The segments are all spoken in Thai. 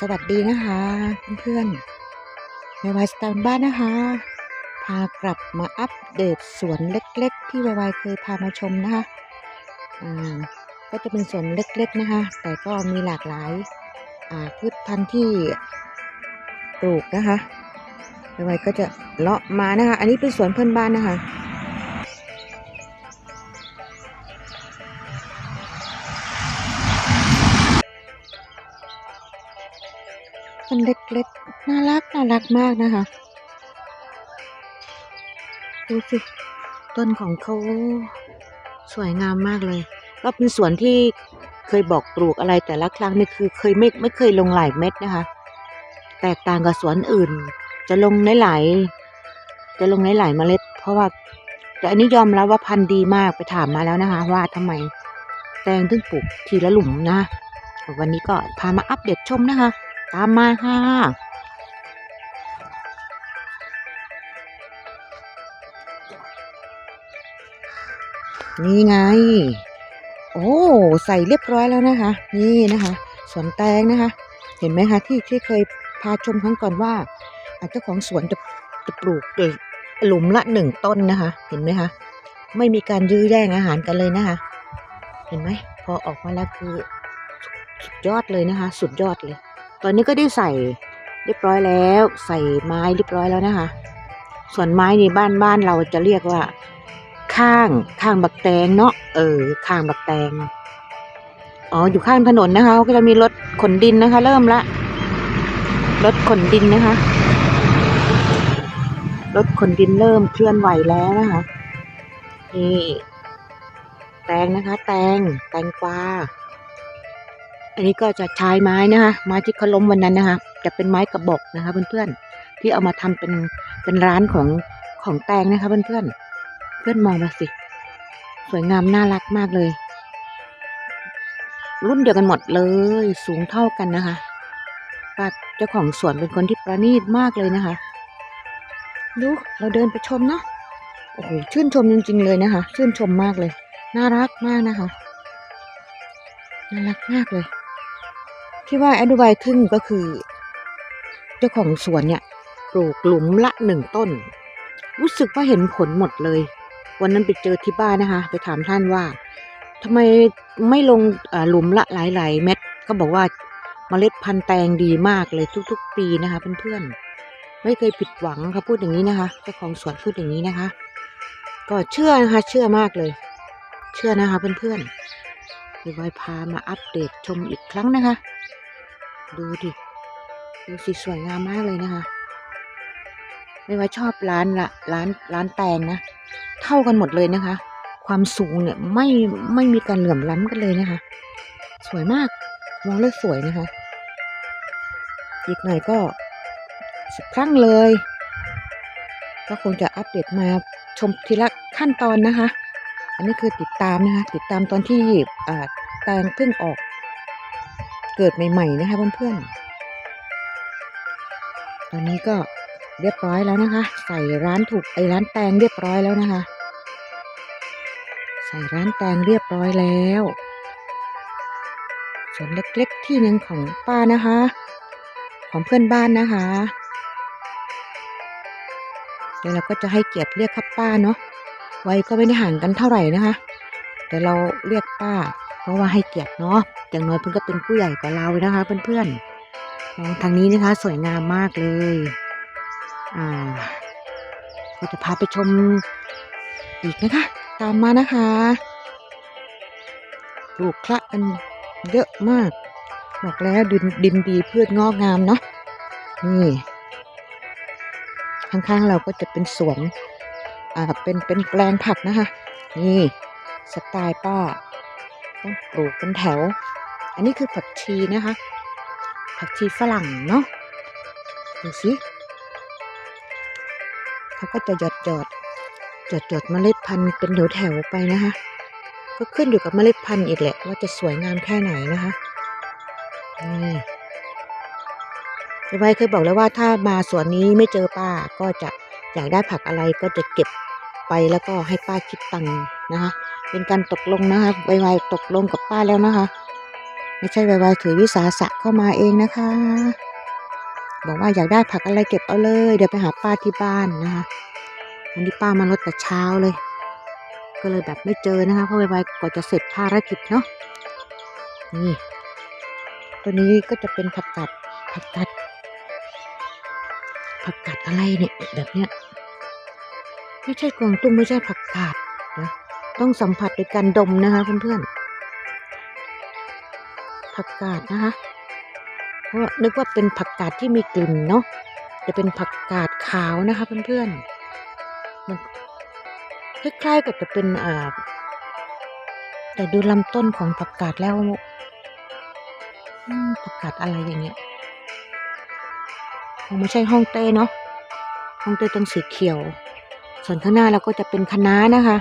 สวัสดีนะคะเพื่อนๆในวายสไตล์บ้านนะคะ พากลับมาอัปเดตสวนเล็กๆ ที่วายเคยพามาชมนะคะอ่าก็จะเป็นสวนเล็กๆนะคะ แต่ก็มีหลากหลายอ่าพืชพันธุ์ที่ปลูกนะคะวายก็จะเลาะมานะคะ อันนี้เป็นสวนเพื่อนบ้านนะคะ ต้นเล็กๆ น่ารักน่ารักมากนะคะ ดูสิ ต้นของเขาสวยงามมากเลย ก็เป็นสวนที่เคยบอกปลูกอะไรแต่ละครั้งนี่คือเคยไม่ไม่เคยลงหลายเม็ดนะคะ แตกต่างกับสวนอื่น จะลงหลายๆจะลงหลายๆเมล็ด เพราะว่าแต่อันนี้ยอมรับว่าพันธุ์ดีมากไปถามมาแล้วนะคะ ว่าทำไมแตงถึงปลูกทีละหลุมนะ วันนี้ก็พามาอัปเดตชมนะคะ ตามมาค่ะ นี่ไง โอ้ ใส่เรียบร้อยแล้วนะคะ นี่นะคะ สวนแตงนะคะ เห็นไหมคะที่ที่เคยพาชมครั้งก่อนว่าอะเจ้าของสวนจะจะปลูกหลุมละหนึ่งต้นนะคะ เห็นไหมคะไม่มีการยื้อแย่งอาหารกันเลยนะคะ เห็นไหมพอออกมาแล้วคือสุดยอดเลยนะคะ สุดยอดเลย ตอนนี้ก็ได้ใส่เรียบร้อยแล้ว ใส่ไม้เรียบร้อยแล้วนะคะ ส่วนไม้นี่บ้านบ้านเราจะเรียกว่า ข้างข้างบักแตงเนาะเออ ข้างบักแตงอ๋ออยู่ข้างถนนนะคะก็จะมีรถขนดินนะคะ เริ่มละรถขนดินนะคะรถขนดินเริ่มเคลื่อนไหวแล้วนะคะนี่แตงนะคะ แตงแตงกวา อันนี้ก็จะใช้ไม้นะคะ ไม้ที่เขาล้มวันนั้นนะคะ จะเป็นไม้กระบอกนะคะ เพื่อนๆ ที่เอามาทำเป็นเป็นร้านของของแตงนะคะ เพื่อนๆ เพื่อนมองมาสิ สวยงามน่ารักมากเลย รุ่นเดียวกันหมดเลย สูงเท่ากันนะคะป้าเจ้าของสวนเป็นคนที่ประณีตมากเลยนะคะ ดูเราเดินไปชมเนาะ โอ้โห ชื่นชมจริงๆเลยนะคะ ชื่นชมมากเลย น่ารักมากนะคะ น่ารักมากเลย ที่ว่าแอดดูไบทึ่งก็คือ เจ้าของสวนเนี่ยปลูกหลุมละหนึ่งต้น รู้สึกว่าเห็นผลหมดเลย วันนั้นไปเจอที่บ้านนะคะ ไปถามท่านว่าทำไมไม่ลงหลุมละหลาย ๆ เม็ดก็บอกว่าเมล็ดพันธุ์แตงดีมากเลยทุก ๆ ปีนะคะเพื่อนๆไม่เคยผิดหวังเขาพูดอย่างนี้นะคะเจ้าของสวนพูดอย่างนี้นะคะ ก็เชื่อนะคะเชื่อมากเลย เชื่อนะคะเพื่อนๆเดี๋ยวไวพามาอัปเดตชมอีกครั้งนะคะ ดูดิ ดูสิสวยงามมากเลยนะคะ ไม่ว่าชอบร้านละร้านร้านแตงนะ เท่ากันหมดเลยนะคะ ความสูงเนี่ยไม่ไม่มีการเหลื่อมล้ำกันเลยนะคะ สวยมากมองแล้วสวยนะคะ อีกหน่อยก็สักครั้งเลย ก็คงจะอัปเดตมาชมทีละขั้นตอนนะคะ อันนี้คือติดตามนะคะ ติดตามตอนที่แตงเพิ่งออก เกิดใหม่ๆนะคะเพื่อนๆ ตอนนี้ก็เรียบร้อยแล้วนะคะ ใส่ร้านถูกไอร้านแตงเรียบร้อยแล้วนะคะ ใส่ร้านแตงเรียบร้อยแล้วส่วนเล็กๆที่หนึ่งของป้านะคะ ของเพื่อนบ้านนะคะเดี๋ยวเราก็จะให้เกียรติเรียกครับป้าเนาะวัยก็ไม่ได้ห่างกันเท่าไหร่นะคะ แต่เราเรียกป้า เพราะว่าให้เกียรติเนาะอย่างน้อยเพิ่นก็เป็นผู้ใหญ่กว่าเรานะคะ เพื่อนๆมองทางนี้นะคะ สวยงามมากเลย อ่าก็จะพาไปชมอีกนะคะ ตามมานะคะปลูกคละกันเยอะมากบอกแล้วดินดินดีพืชงอกงามเนาะนี่ข้างๆเราก็จะเป็นสวนอ่าเป็นเป็นแปลงผักนะคะ นี่สไตล์ป้า ต้องปลูกเป็นแถว อันนี้คือผักชีนะคะ ผักชีฝรั่งเนาะดูสิเขาก็จะหยอดหยอดหยอดหยอดเมล็ดพันธุ์เป็นแถวแถวไปนะคะ ก็ขึ้นอยู่กับเมล็ดพันธุ์อีกแหละว่าจะสวยงามแค่ไหนนะคะนี่พี่ไว้เคยบอกแล้วว่าถ้ามาสวนนี้ไม่เจอป้าก็จะอยากได้ผักอะไรก็จะเก็บไปแล้วก็ให้ป้าคิดตังค์นะคะ เป็นการตกลงนะคะไวๆตกลงกับป้าแล้วนะคะ ไม่ใช่ไวๆถือวิสาสะเข้ามาเองนะคะ บอกว่าอยากได้ผักอะไรเก็บเอาเลย เดี๋ยวไปหาป้าที่บ้านนะคะวันนี้ป้ามารถแต่เช้าเลย ก็เลยแบบไม่เจอนะคะเพราะไวๆกว่าจะเสร็จภารกิจเนาะนี่ตัวนี้ก็จะเป็นผักกัดผักกัดผักกัดอะไรเนี่ยแบบเนี้ยไม่ใช่กวางตุ้งไม่ใช่ผักกาดนะ ต้องสัมผัสด้วยการดมนะคะเพื่อนๆผักกาดนะคะ เพราะนึกว่าเป็นผักกาดที่มีกลิ่นเนาะจะเป็นผักกาดขาวนะคะเพื่อนๆมันคล้ายๆกับจะเป็นอ่าแต่ดูลำต้นของผักกาดแล้วผักกาดอะไรอย่างเงี้ยคงไม่ใช่ห้องเต้เนาะห้องเต้ต้องสีเขียว ส่วนข้างหน้าเราก็จะเป็นคะน้านะคะ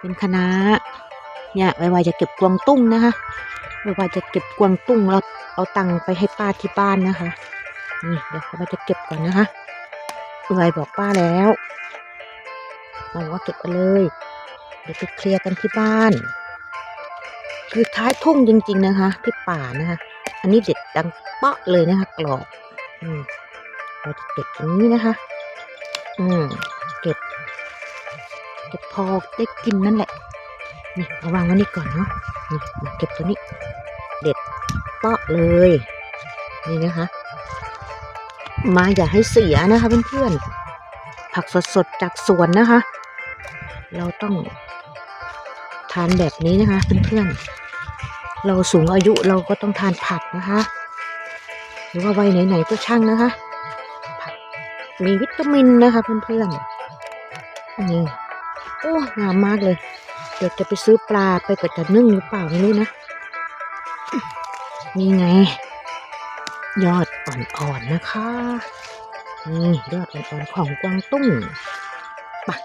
เป็นคณะเนี่ยไวๆจะเก็บกวางตุ้งนะคะไวๆจะเก็บกวางตุ้งแล้วเอาตังค์ไปให้ป้าที่บ้านนะคะนี่เดี๋ยวเราจะเก็บก่อนนะคะไวบอกป้าแล้วบอกว่าเก็บไปเลย เดี๋ยวไปเคลียร์กันที่บ้าน คือท้ายทุ่งจริง ๆนะคะ ที่ป่านะคะ อันนี้เด็ดดังเปาะเลยนะคะกรอบ อืมเราจะเก็บอย่างนี้นะคะ อืมเก็บ เก็บพอได้กินนั่นแหละ นี่เอาวางไว้นี่ก่อนเนาะ นี่มาเก็บตัวนี้ เด็ดเปาะเลย นี่นะคะ มาอย่าให้เสียนะคะเพื่อนๆ ผักสดๆจากสวนนะคะ เราต้องทานแบบนี้นะคะเพื่อนๆ เราสูงอายุเราก็ต้องทานผักนะคะ หรือว่าวัยไหนๆก็ช่างนะคะ ผักมีวิตามินนะคะเพื่อนๆนนี้ โอ้งามมากเลย เดี๋ยวจะไปซื้อปลาไปก็จะนึ่งหรือเปล่าไม่รู้นะนี่ไง ยอดอ่อนๆนะคะนี่ยอดอ่อนๆของกวางตุ้งปะ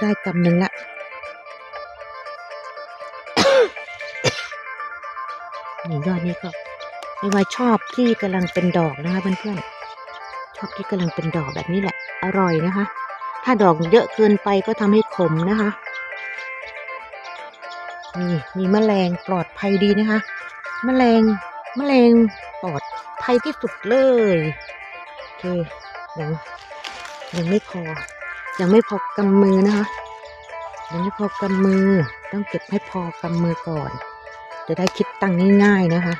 ได้กำหนึ่งละนี่ยอดนี้ก็ไม่ว่าชอบที่กำลังเป็นดอกนะคะเพื่อนๆชอบที่กำลังเป็นดอกแบบนี้แหละ อร่อยนะคะ ถ้าดอกเยอะเกินไปก็ทำให้ขมนะคะ นี่มีแมลงปลอดภัยดีนะคะ แมลงแมลงปลอดภัยที่สุดเลย โอเคยังยังไม่พอ ยังไม่พอกำมือนะคะ ยังไม่พอกำมือ ต้องเก็บให้พอกำมือก่อน จะได้คิดตังค์ง่ายๆนะคะ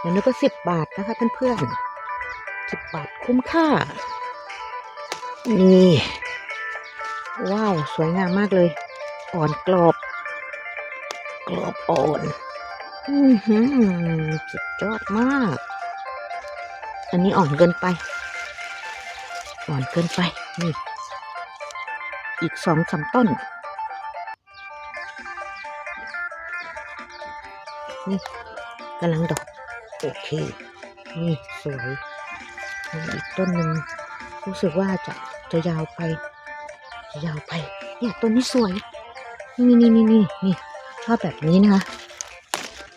อย่างนี้ก็สิบบาทนะคะเพื่อนๆสิบบาทคุ้มค่า นี่ว้าว สวยงามมากเลย อ่อนกรอบ กรอบอ่อน อือหือสุดยอดมาก อันนี้อ่อนเกินไป อ่อนเกินไป นี่ อีกสองสามต้น นี่กำลังดอก โอเค นี่ สวย อีกต้นหนึ่งรู้สึกว่าจะ จะยาวไป จะยาวไป เนี่ยต้นนี้สวย นี่นี่นี่นี่นี่ชอบแบบนี้นะคะ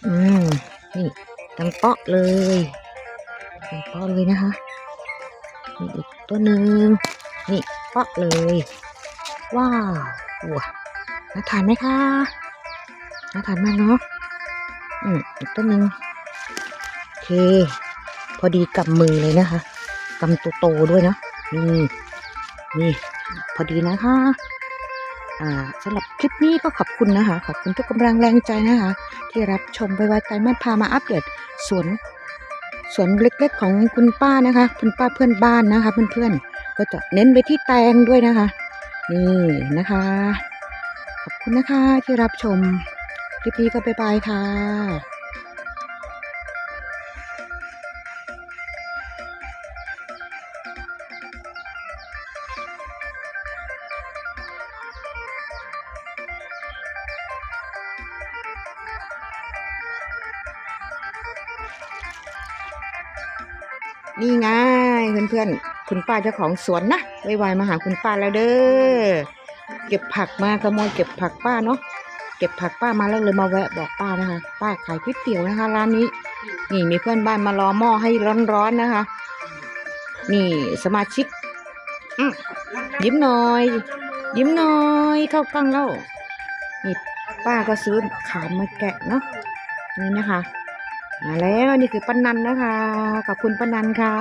อืม นี่ตังเปาะเลยตังเปาะเลยนะคะนี่อีกตัวหนึ่งนี่เปาะเลย ว้าวว้าน่าทานไหมคะน่าทานมากเนาะ อืม อีกต้นหนึ่งโอเค พอดีกำมือเลยนะคะกำโตด้วยเนาะนี่ นี่พอดีนะคะ อ่าสำหรับคลิปนี้ก็ขอบคุณนะคะ ขอบคุณทุกกำลังแรงใจนะคะ ที่รับชมไปไว้ใจมันพามาอัปเดตสวนสวนเล็กๆของคุณป้านะคะ คุณป้าเพื่อนบ้านนะคะ เพื่อนๆก็จะเน้นไปที่แตงด้วยนะคะ นี่นะคะ ขอบคุณนะคะที่รับชมคลิปนี้ก็บ๊ายบายค่ะ นี่ไงเพื่อนๆ คุณป้าเจ้าของสวนนะไวๆมาหาคุณป้าแล้วเด้อ เก็บผักมาขโมยเก็บผักป้าเนาะ เก็บผักป้ามาแล้วเลยมาแวะบอกป้านะคะ ป้าขายก๋วยเตี๋ยวนะคะร้านนี้ นี่มีเพื่อนบ้านมารอหม้อให้ร้อนๆนะคะ นี่สมาชิกยิ้มหน่อย ยิ้มหน่อยเข้ากล้องแล้วนี่ป้าก็ซื้อขามมาแกะเนาะนี่นะคะ มาแล้วนี่คือป้านันนะคะ ขอบคุณป้านันค่ะ